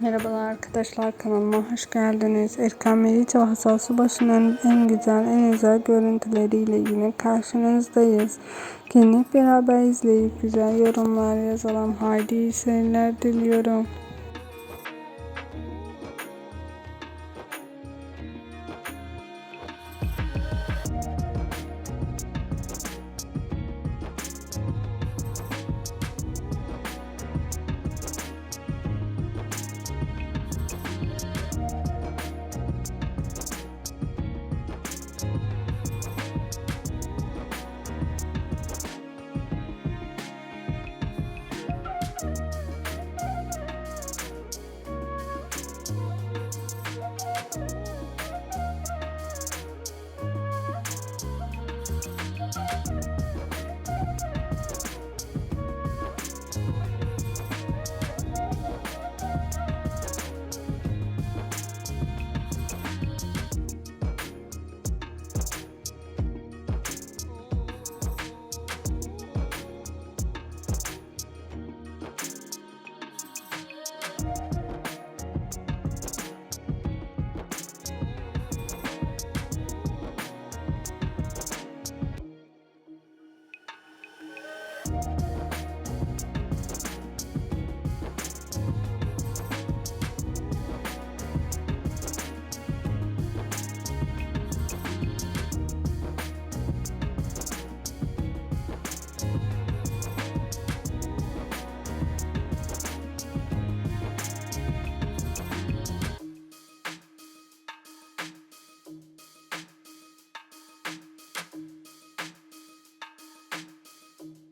Merhabalar arkadaşlar kanalıma hoş geldiniz. Erkan Meriç ve Hasan Subaşı'nın en güzel en özel görüntüleriyle yine karşınızdayız. Gelin beraber izleyip güzel yorumlar yazalım. Haydi iyi seyirler diliyorum.